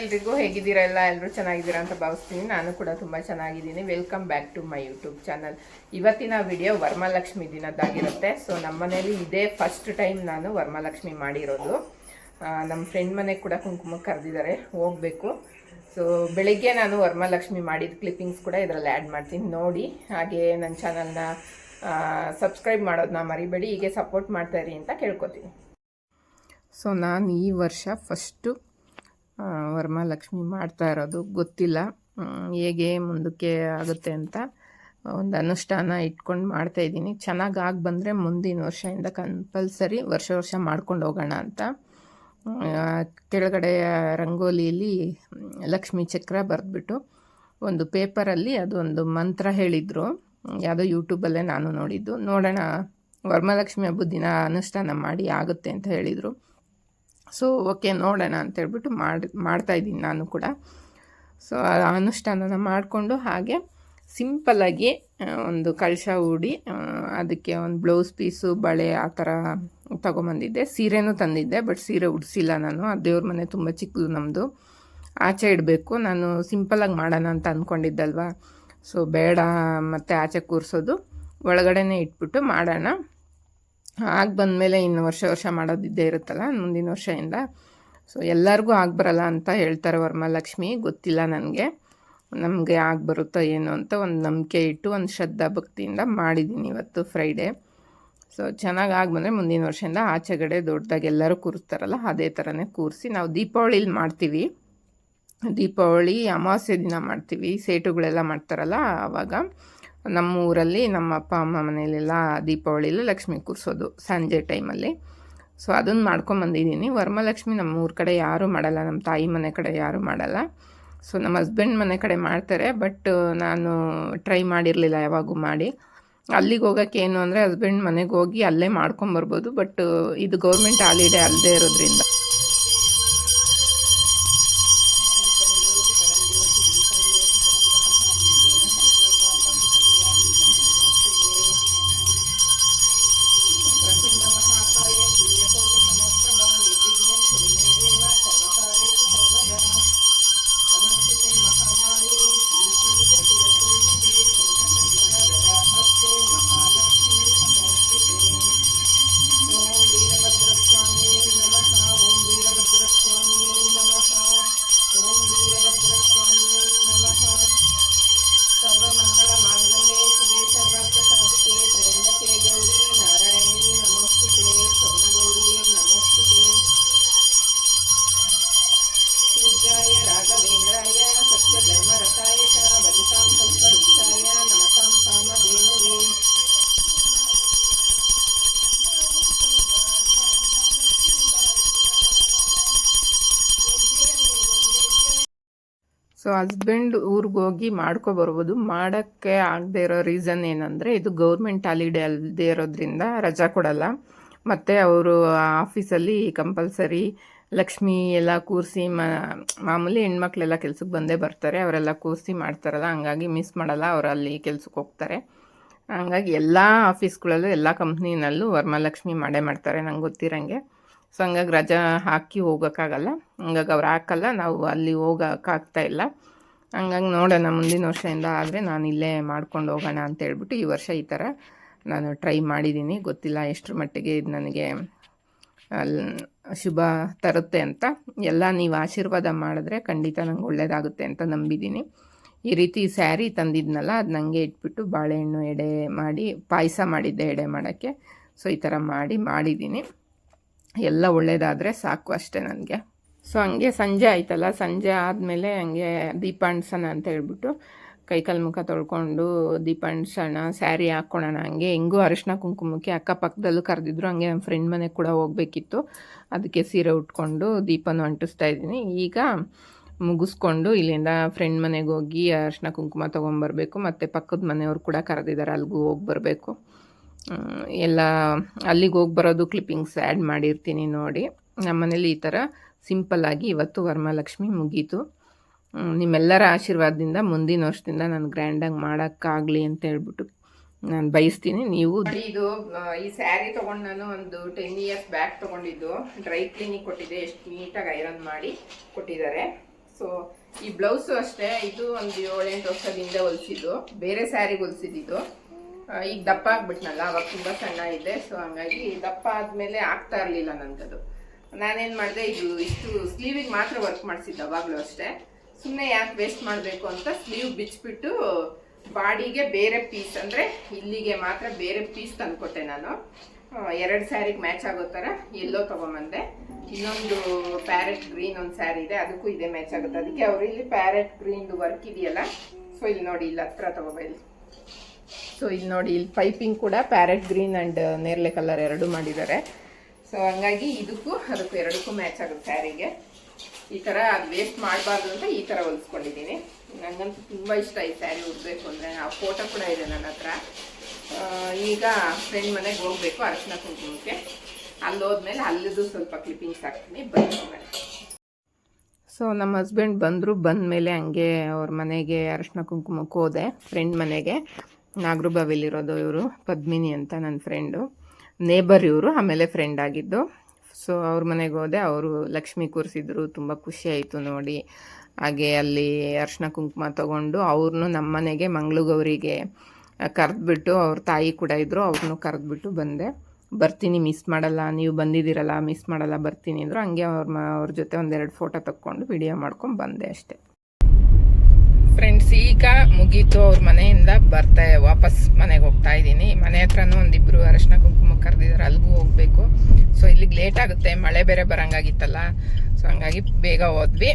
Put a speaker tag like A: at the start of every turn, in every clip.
A: ಎಲ್ರಿಗೂ ಹೇಗಿದ್ದೀರಾ? ಎಲ್ಲ ಎಲ್ಲರೂ ಚೆನ್ನಾಗಿದ್ದೀರಾ ಅಂತ ಭಾವಿಸ್ತೀನಿ. ನಾನು ಕೂಡ ತುಂಬ ಚೆನ್ನಾಗಿದ್ದೀನಿ. Welcome back to my YouTube channel ಇವತ್ತಿನ ವಿಡಿಯೋ ವರಮಹಾಲಕ್ಷ್ಮಿ ದಿನದ್ದಾಗಿರುತ್ತೆ. ಸೊ ನಮ್ಮ ಮನೇಲಿ ಇದೇ ಫಸ್ಟ್ ಟೈಮ್ ನಾನು ವರಮಹಾಲಕ್ಷ್ಮಿ ಮಾಡಿರೋದು. ನಮ್ಮ ಫ್ರೆಂಡ್ ಮನೆಗೆ ಕೂಡ ಕುಂಕುಮ ಕರೆದಿದ್ದಾರೆ. ಹೋಗಬೇಕು. ಸೊ ಬೆಳಿಗ್ಗೆ ನಾನು ವರಮಹಾಲಕ್ಷ್ಮಿ ಮಾಡಿದ ಕ್ಲಿಪ್ಪಿಂಗ್ಸ್ ಕೂಡ ಇದರಲ್ಲಿ ಆ್ಯಡ್ ಮಾಡ್ತೀನಿ. ನೋಡಿ, ಹಾಗೆ ನನ್ನ ಚಾನಲ್ನ ಸಬ್ಸ್ಕ್ರೈಬ್ ಮಾಡೋದನ್ನ ಮರಿಬೇಡಿ. ಹೀಗೆ ಸಪೋರ್ಟ್ ಮಾಡ್ತಾ ಇರಿ ಅಂತ ಕೇಳ್ಕೊತೀನಿ. ಸೊ ನಾನು ಈ ವರ್ಷ ಫಸ್ಟು ವರಮಹಾಲಕ್ಷ್ಮಿ ಮಾಡ್ತಾ ಇರೋದು. ಗೊತ್ತಿಲ್ಲ ಹೇಗೆ ಮುಂದಕ್ಕೆ ಆಗುತ್ತೆ ಅಂತ ಒಂದು ಅನುಷ್ಠಾನ ಇಟ್ಕೊಂಡು ಮಾಡ್ತಾ ಇದ್ದೀನಿ. ಚೆನ್ನಾಗಿ ಆಗಿ ಬಂದರೆ ಮುಂದಿನ ವರ್ಷದಿಂದ ಕಂಪಲ್ಸರಿ ವರ್ಷ ವರ್ಷ ಮಾಡ್ಕೊಂಡು ಹೋಗೋಣ ಅಂತ. ಕೆಳಗಡೆ ರಂಗೋಲಿಯಲ್ಲಿ ಲಕ್ಷ್ಮಿ ಚಕ್ರ ಬರೆದ್ಬಿಟ್ಟು ಒಂದು ಪೇಪರಲ್ಲಿ ಅದೊಂದು ಮಂತ್ರ ಹೇಳಿದರು. ಯಾವುದೋ ಯೂಟ್ಯೂಬಲ್ಲೇ ನಾನು ನೋಡಿದ್ದು. ನೋಡೋಣ ವರಮಹಾಲಕ್ಷ್ಮಿ ಹಬ್ಬದ ದಿನ ಅನುಷ್ಠಾನ ಮಾಡಿ ಆಗುತ್ತೆ ಅಂತ ಹೇಳಿದರು. ಸೊ ಓಕೆ ನೋಡೋಣ ಅಂತ ಹೇಳ್ಬಿಟ್ಟು ಮಾಡಿ ಮಾಡ್ತಾಯಿದ್ದೀನಿ ನಾನು ಕೂಡ. ಸೊ ಅನುಷ್ಠಾನನ ಮಾಡಿಕೊಂಡು ಹಾಗೆ ಸಿಂಪಲ್ಲಾಗಿ ಒಂದು ಕಳಶ ಹೂಡಿ ಅದಕ್ಕೆ ಒಂದು ಬ್ಲೌಸ್ ಪೀಸು ಬಳೆ ಆ ಥರ ತೊಗೊಂಬಂದಿದ್ದೆ. ಸೀರೆನೂ ತಂದಿದ್ದೆ ಬಟ್ ಸೀರೆ ಉಡಿಸಿಲ್ಲ ನಾನು. ಆ ದೇವ್ರ ಮನೆ ತುಂಬ ಚಿಕ್ಕದು ನಮ್ಮದು ಆಚೆ ಇಡಬೇಕು. ನಾನು ಸಿಂಪಲಾಗಿ ಮಾಡೋಣ ಅಂತ ಅಂದ್ಕೊಂಡಿದ್ದಲ್ವ ಸೊ ಬೇಡ, ಮತ್ತು ಆಚೆ ಕೂರಿಸೋದು. ಒಳಗಡೆನೇ ಇಟ್ಬಿಟ್ಟು ಮಾಡೋಣ. ಆಗಿ ಬಂದಮೇಲೆ ಇನ್ನು ವರ್ಷ ವರ್ಷ ಮಾಡೋದಿದ್ದೇ ಇರುತ್ತಲ್ಲ, ಮುಂದಿನ ವರ್ಷದಿಂದ. ಸೊ ಎಲ್ಲರಿಗೂ ಬರಲ್ಲ ಅಂತ ಹೇಳ್ತಾರೆ ವರ್ಮಲಕ್ಷ್ಮಿ, ಗೊತ್ತಿಲ್ಲ ನನಗೆ. ನಮಗೆ ಆಗಿ ಬರುತ್ತೋ ಏನು ಅಂತ ಒಂದು ನಂಬಿಕೆ ಇಟ್ಟು ಒಂದು ಶ್ರದ್ಧಾ ಭಕ್ತಿಯಿಂದ ಮಾಡಿದ್ದೀನಿ ಇವತ್ತು ಫ್ರೈಡೇ ಸೊ ಚೆನ್ನಾಗಿ ಆಗಿ ಬಂದರೆ ಮುಂದಿನ ವರ್ಷದಿಂದ ಆಚೆಗಡೆ ದೊಡ್ಡದಾಗಿ ಎಲ್ಲರೂ ಕೂರಿಸ್ತಾರಲ್ಲ, ಅದೇ ಥರನೇ ಕೂರಿಸಿ ನಾವು ದೀಪಾವಳಿಲಿ ಮಾಡ್ತೀವಿ. ದೀಪಾವಳಿ ಅಮಾವಾಸ್ಯೆ ದಿನ ಮಾಡ್ತೀವಿ, ಸೇಟುಗಳೆಲ್ಲ ಮಾಡ್ತಾರಲ್ಲ ಆವಾಗ ನಮ್ಮ ಊರಲ್ಲಿ ನಮ್ಮ ಅಪ್ಪ, ಅಮ್ಮ ಮನೆಯಲ್ಲೆಲ್ಲ ದೀಪಾವಳಿಲಿ ಲಕ್ಷ್ಮಿ ಕೂರಿಸೋದು ಸಂಜೆ ಟೈಮಲ್ಲಿ. ಸೊ ಅದನ್ನು ಮಾಡ್ಕೊಂಬಂದಿದ್ದೀನಿ ವರ್ಮಲಕ್ಷ್ಮಿ ನಮ್ಮ ಊರ ಕಡೆ ಯಾರೂ ಮಾಡಲ್ಲ, ನಮ್ಮ ತಾಯಿ ಮನೆ ಕಡೆ ಯಾರೂ ಮಾಡಲ್ಲ. ಸೊ, ನಮ್ಮ ಹಸ್ಬೆಂಡ್ ಮನೆ ಕಡೆ ಮಾಡ್ತಾರೆ, ಬಟ್, ನಾನು ಟ್ರೈ ಮಾಡಿರಲಿಲ್ಲ ಯಾವಾಗೂ ಮಾಡಿ. ಅಲ್ಲಿಗೆ ಹೋಗೋಕ್ಕೆ ಏನು ಅಂದರೆ, ಹಸ್ಬೆಂಡ್ ಮನೆಗೆ ಹೋಗಿ ಅಲ್ಲೇ ಮಾಡ್ಕೊಂಬರ್ಬೋದು ಬಟ್, ಇದು ಗೌರ್ಮೆಂಟ್ ಹಾಲಿಡೇ ಅಲ್ಲದೆ ಇರೋದ್ರಿಂದ. ಸೊ ಹಸ್ಬೆಂಡ್ ಊರಿಗೆ ಹೋಗಿ ಮಾಡ್ಕೊಬರ್ಬೋದು ಮಾಡೋಕ್ಕೆ ಆಗದೆ ಇರೋ ರೀಸನ್ ಏನಂದರೆ, ಇದು ಗೌರ್ಮೆಂಟ್ ಹಾಲಿಡೇ ಅಲ್ಲದೆ ಇರೋದ್ರಿಂದ ರಜಾ ಕೊಡಲ್ಲ. ಮತ್ತು ಅವರು ಆಫೀಸಲ್ಲಿ ಕಂಪಲ್ಸರಿ ಲಕ್ಷ್ಮಿ ಎಲ್ಲ ಕೂರಿಸಿ ಮಾಮೂಲಿ ಹೆಣ್ಮಕ್ಳೆಲ್ಲ ಕೆಲ್ಸಕ್ಕೆ ಬಂದೇ ಬರ್ತಾರೆ. ಅವರೆಲ್ಲ ಕೂರಿಸಿ ಮಾಡ್ತಾರಲ್ಲ, ಹಂಗಾಗಿ ಮಿಸ್ ಮಾಡಲ್ಲ. ಅವರು ಅಲ್ಲಿ ಕೆಲ್ಸಕ್ಕೆ ಹೋಗ್ತಾರೆ. ಹಂಗಾಗಿ ಎಲ್ಲ ಆಫೀಸ್ಗಳಲ್ಲೂ, ಎಲ್ಲ ಕಂಪ್ನಿನಲ್ಲೂ ವರಮಹಾಲಕ್ಷ್ಮಿ ಮಾಡೇ ಮಾಡ್ತಾರೆ. ನಂಗೆ ಗೊತ್ತಿರಂಗೆ. ಸೊ ಹಂಗಾಗಿ ರಜಾ ಹಾಕಿ ಹೋಗೋಕ್ಕಾಗಲ್ಲ. ಹಂಗಾಗಿ ಅವ್ರು ಹಾಕಲ್ಲ. ನಾವು ಅಲ್ಲಿ ಹೋಗೋಕ್ಕಾಗ್ತಾ ಇಲ್ಲ. ಹಂಗಾಗಿ ನೋಡೋಣ, ಮುಂದಿನ ವರ್ಷದಿಂದ ಆದರೆ ನಾನು ಇಲ್ಲೇ ಮಾಡ್ಕೊಂಡು ಹೋಗೋಣ ಅಂತ ಹೇಳ್ಬಿಟ್ಟು ಈ ವರ್ಷ ಈ ಥರ ನಾನು ಟ್ರೈ ಮಾಡಿದ್ದೀನಿ. ಗೊತ್ತಿಲ್ಲ ಎಷ್ಟರ ಮಟ್ಟಿಗೆ ಇದು ನನಗೆ ಶುಭ ತರುತ್ತೆ ಅಂತ. ಎಲ್ಲ ನೀವು ಆಶೀರ್ವಾದ ಮಾಡಿದ್ರೆ ಖಂಡಿತ ನಂಗೆ ಒಳ್ಳೆಯದಾಗುತ್ತೆ ಅಂತ ನಂಬಿದ್ದೀನಿ. ಈ ರೀತಿ ಸ್ಯಾರಿ ತಂದಿದ್ನಲ್ಲ, ಅದು ನನಗೆ ಇಟ್ಬಿಟ್ಟು ಬಾಳೆಹಣ್ಣು ಎಡೆ ಮಾಡಿ, ಪಾಯಸ ಮಾಡಿದ್ದೆ ಎಡೆ ಮಾಡೋಕ್ಕೆ. ಸೊ ಈ ಥರ ಮಾಡಿ, ಮಾಡಿದ್ದೀನಿ. ಎಲ್ಲ ಒಳ್ಳೆಯದಾದರೆ ಸಾಕು ಅಷ್ಟೇ ನನಗೆ. ಸೊ ಹಂಗೆ ಸಂಜೆ ಆಯ್ತಲ್ಲ, ಸಂಜೆ ಆದಮೇಲೆ ಹಂಗೆ ದೀಪ ಅಂತ ಹೇಳ್ಬಿಟ್ಟು ಕೈಕಾಲು ಮುಖ ತೊಳ್ಕೊಂಡು ದೀಪ ಅಂಟ್ಸೋಣ, ಸ್ಯಾರಿ ಹಾಕ್ಕೊಳ್ಳೋಣ ಹಂಗೆ ಹೆಂಗೂ ಅರಿಶಿನ ಕುಂಕುಮಕ್ಕೆ ಅಕ್ಕಪಕ್ಕದಲ್ಲೂ ಕರೆದಿದ್ರು, ಹಂಗೆ ನಮ್ಮ ಫ್ರೆಂಡ್ ಮನೆ ಕೂಡ ಹೋಗಬೇಕಿತ್ತು. ಅದಕ್ಕೆ ಸೀರೆ ಉಟ್ಕೊಂಡು ದೀಪನೂ ಅಂಟಿಸ್ತಾ ಇದ್ದೀನಿ. ಈಗ ಮುಗಿಸ್ಕೊಂಡು ಇಲ್ಲಿಂದ ಫ್ರೆಂಡ್ ಮನೆಗೆ ಹೋಗಿ ಅರಿಶಿನ ಕುಂಕುಮ ತೊಗೊಂಬರ್ಬೇಕು, ಮತ್ತು ಪಕ್ಕದ ಮನೆಯವರು ಕೂಡ ಕರೆದಿದ್ದಾರೆ ಅಲ್ಲಿಗೂ ಹೋಗಿ ಬರಬೇಕು ಎಲ್ಲ ಅಲ್ಲಿಗೆ ಹೋಗಿ ಬರೋದು ಕ್ಲಿಪ್ಪಿಂಗ್ಸ್ ಆ್ಯಡ್ ಮಾಡಿರ್ತೀನಿ ನೋಡಿ. ನಮ್ಮ ಮನೇಲಿ ಈ ಥರ ಸಿಂಪಲ್ಲಾಗಿ ಇವತ್ತು ವರಮಹಾಲಕ್ಷ್ಮಿ ಮುಗೀತು. ನಿಮ್ಮೆಲ್ಲರ ಆಶೀರ್ವಾದದಿಂದ ಮುಂದಿನ ವರ್ಷದಿಂದ ನಾನು ಗ್ರ್ಯಾಂಡಾಗಿ ಮಾಡೋಕ್ಕಾಗಲಿ ಅಂತ ಹೇಳ್ಬಿಟ್ಟು ನಾನು ಬಯಸ್ತೀನಿ. ನೀವು ಇದು ಈ ಸ್ಯಾರಿ ತೊಗೊಂಡು ನಾನು ಒಂದು ಟೆನ್ ಇಯರ್ಸ್ ಬ್ಯಾಕ್ ತೊಗೊಂಡಿದ್ದು. ಡ್ರೈ ಕ್ಲೀನಿಗೆ ಕೊಟ್ಟಿದ್ದೆ. ಎಷ್ಟು ನೀಟಾಗಿ ಐರನ್ ಮಾಡಿ ಕೊಟ್ಟಿದ್ದಾರೆ. ಸೊ ಈ ಬ್ಲೌಸು ಅಷ್ಟೇ, ಇದು ಒಂದು ಏಳೆಂಟು ವರ್ಷದಿಂದ ಹೊಲಿಸಿದ್ದು. ಬೇರೆ ಸ್ಯಾರಿಗೆ ಹೊಲಿಸಿದ್ದು ಈಗ ದಪ್ಪ ಆಗ್ಬಿಟ್ನಲ್ಲ, ಅವಾಗ ತುಂಬ ಸಣ್ಣ ಇದೆ ಸೊ ಹಂಗಾಗಿ ದಪ್ಪ ಆದಮೇಲೆ ಆಗ್ತಾ ಇರಲಿಲ್ಲ ನನಗದು. ನಾನೇನು ಮಾಡಿದೆ, ಇದು ಇಷ್ಟು ಸ್ಲೀವಿಗೆ ಮಾತ್ರ ವರ್ಕ್ ಮಾಡಿಸಿದ್ದು ಅವಾಗಲೂ ಅಷ್ಟೇ. ಸುಮ್ಮನೆ ಯಾಕೆ ವೇಸ್ಟ್ ಮಾಡಬೇಕು ಅಂತ ಸ್ಲೀವ್ ಬಿಚ್ಚಿಬಿಟ್ಟು ಬಾಡಿಗೆ ಬೇರೆ ಪೀಸ್ ಅಂದರೆ ಇಲ್ಲಿಗೆ ಮಾತ್ರ ಬೇರೆ ಪೀಸ್ ತಂದುಕೊಟ್ಟೆ ನಾನು. ಎರಡು ಸ್ಯಾರಿಗೆ ಮ್ಯಾಚ್ ಆಗೋ ಥರ ಎಲ್ಲೋ ತೊಗೊಂಬಂದೆ. ಇನ್ನೊಂದು ಪ್ಯಾರೆಟ್ ಗ್ರೀನ್ ಒಂದು ಸ್ಯಾರಿ ಇದೆ, ಅದಕ್ಕೂ ಇದೇ ಮ್ಯಾಚ್ ಆಗುತ್ತೆ. ಅದಕ್ಕೆ ಅವರು ಇಲ್ಲಿ ಪ್ಯಾರೆಟ್ ಗ್ರೀನ್ದು ವರ್ಕ್ ಇದೆಯಲ್ಲ ಸೊ ಇಲ್ಲಿ ನೋಡಿ, ಇಲ್ಲಿ ಹತ್ರ ತಗೋಬ ಇಲ್ಲಿ ಸೊ ಇಲ್ಲಿ ನೋಡಿ, ಇಲ್ಲಿ ಪೈಪಿಂಗ್ ಕೂಡ ಪ್ಯಾರೆಟ್ ಗ್ರೀನ್ ಆ್ಯಂಡ್ ನೇರಳೆ ಕಲರ್ ಎರಡು ಮಾಡಿದ್ದಾರೆ. ಸೊ ಹಂಗಾಗಿ ಇದಕ್ಕೂ ಅದಕ್ಕೂ ಎರಡಕ್ಕೂ ಮ್ಯಾಚ್ ಆಗುತ್ತೆ ಸ್ಯಾರಿಗೆ ಈ ಥರ ಅದು ವೇಸ್ಟ್ ಮಾಡಬಾರ್ದು ಅಂತ ಈ ಥರ ಹೊಲಿಸ್ಕೊಂಡಿದ್ದೀನಿ. ನನಗಂತೂ ತುಂಬ ಇಷ್ಟ ಈ ಸ್ಯಾರಿ ಉಡಬೇಕು ಅಂದರೆ, ಆ ಫೋಟೋ ಕೂಡ ಇದೆ ನನ್ನ ಹತ್ರ. ಈಗ ಫ್ರೆಂಡ್ ಮನೆಗೆ ಹೋಗಬೇಕು ಅರಶಿನ ಕುಂಕುಮಕ್ಕೆ. ಅಲ್ಲಿ ಹೋದ್ಮೇಲೆ ಅಲ್ಲಿದು ಸ್ವಲ್ಪ ಕ್ಲಿಪ್ಪಿಂಗ್ಸ್ ಹಾಕ್ತೀನಿ. ಬನ್ನಿ ಸೊ ನಮ್ಮ ಹಸ್ಬೆಂಡ್ ಬಂದರು ಬಂದ ಮೇಲೆ ಹಂಗೆ ಅವ್ರ ಮನೆಗೆ ಅರಶಿನ ಕುಂಕುಮಕ್ಕೆ ಹೋದೆ ಫ್ರೆಂಡ್ ಮನೆಗೆ. ನಾಗರಬಾವಿಲಿರೋದು ಇವರು, ಪದ್ಮಿನಿ ಅಂತ ನನ್ನ ಫ್ರೆಂಡು ನೇಬರ್ ಇವರು, ಆಮೇಲೆ ಫ್ರೆಂಡ್ ಆಗಿದ್ದು. ಸೊ ಅವ್ರ ಮನೆಗೆ ಹೋದೆ, ಅವರು ಲಕ್ಷ್ಮಿ ಕೂರಿಸಿದ್ರು, ತುಂಬ ಆಯಿತು ನೋಡಿ. ಹಾಗೆ ಅಲ್ಲಿ ಅರ್ಶಿನ ಕುಂಕುಮ ತೊಗೊಂಡು ಅವ್ರನ್ನೂ ನಮ್ಮ ಮನೆಗೆ ಮಂಗಳಗೌರಿಗೆ ಕರೆದ್ಬಿಟ್ಟು ಅವ್ರ ತಾಯಿ ಕೂಡ ಇದ್ದರು ಅವ್ರನ್ನೂ ಕರೆದ್ಬಿಟ್ಟು ಬಂದೆ. ಬರ್ತೀನಿ ಮಿಸ್ ಮಾಡಲ್ಲ, ನೀವು ಬಂದಿದ್ದೀರಲ್ಲ ಮಿಸ್ ಮಾಡಲ್ಲ, ಬರ್ತೀನಿ ಅಂದರು. ಹಂಗೆ ಅವ್ರ ಮ, ಅವ್ರ ಜೊತೆ ಒಂದೆರಡು ಫೋಟೋ ತಕ್ಕೊಂಡು ವಿಡಿಯೋ ಮಾಡ್ಕೊಂಡು ಬಂದೆ ಅಷ್ಟೇ. ಫ್ರೆಂಡ್ಸ್ ಈಗ ಮುಗೀತು ಅವ್ರ ಮನೆಯಿಂದ ಬರ್ತಾ ವಾಪಸ್ ಮನೆಗೆ ಹೋಗ್ತಾ ಇದ್ದೀನಿ. ಮನೆ ಹತ್ರನೂ ಒಂದಿಬ್ರು ಅರಶಿನ ಕುಂಕುಮ ಕರೆದಿದ್ದಾರೆ ಅಲ್ಲಿಗೂ ಹೋಗ್ಬೇಕು. ಸೊ ಇಲ್ಲಿಗೆ ಲೇಟ್ ಆಗುತ್ತೆ. ಮಳೆ ಬೇರೆ ಬರಂಗಾಗಿತ್ತಲ್ಲ. ಸೊ ಹಂಗಾಗಿ ಬೇಗ ಹೋದ್ವಿ.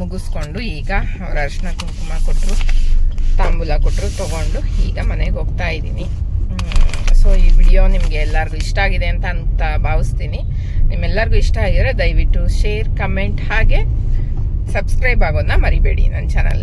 A: ಮುಗಿಸ್ಕೊಂಡು ಈಗ ಅವ್ರ ಅರಶಿನ ಕುಂಕುಮ ಕೊಟ್ಟರು ತಾಂಬೂಲ ಕೊಟ್ಟರು ತೊಗೊಂಡು ಈಗ ಮನೆಗೆ ಹೋಗ್ತಾ ಇದ್ದೀನಿ. ಸೊ ಈ ವಿಡಿಯೋ ನಿಮಗೆ ಎಲ್ಲರಿಗೂ ಇಷ್ಟ ಆಗಿದೆ ಅಂತ ಅಂತ ಭಾವಿಸ್ತೀನಿ. ನಿಮ್ಮೆಲ್ಲರಿಗೂ ಇಷ್ಟ ಆಗಿದ್ರೆ ದಯವಿಟ್ಟು ಶೇರ್, ಕಮೆಂಟ್ ಹಾಗೆ ಸಬ್ಸ್ಕ್ರೈಬ್ ಆಗೋದನ್ನ ಮರಿಬೇಡಿ ನನ್ನ channel